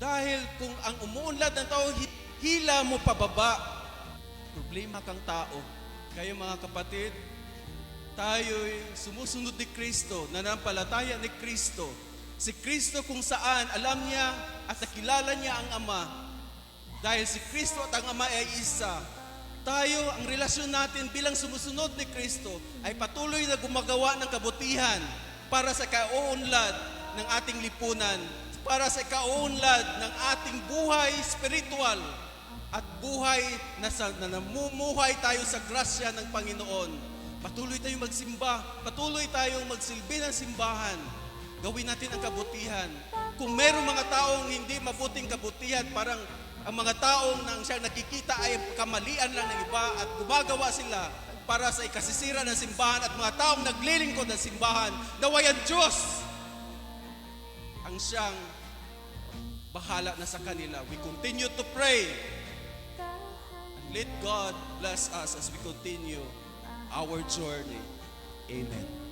Dahil kung ang umuunlad ng tao, hi- hila mo pababa. Problema kang tao. Kaya mga kapatid, tayo'y sumusunod ni Kristo, nanampalataya ni Kristo. Si Kristo kung saan alam niya at nakilala niya ang Ama. Dahil si Kristo at ang Ama ay isa. Tayo, ang relasyon natin bilang sumusunod ni Kristo ay patuloy na gumagawa ng kabutihan para sa kauunlad ng ating lipunan, para sa kauunlad ng ating buhay spiritual at buhay na, sa, na namumuhay tayo sa grasya ng Panginoon. Patuloy tayong magsimba, patuloy tayong magsilbi ng simbahan. Gawin natin ang kabutihan. Kung merong mga taong hindi mabuting kabutihan, parang ang mga taong nang siyang nakikita ay kamalian lang ng iba at gumagawa sila para sa ikasisira ng simbahan at mga taong naglilingkod ng simbahan, naway ang Diyos ang siyang bahala na sa kanila. We continue to pray and let God bless us as we continue our journey. Amen.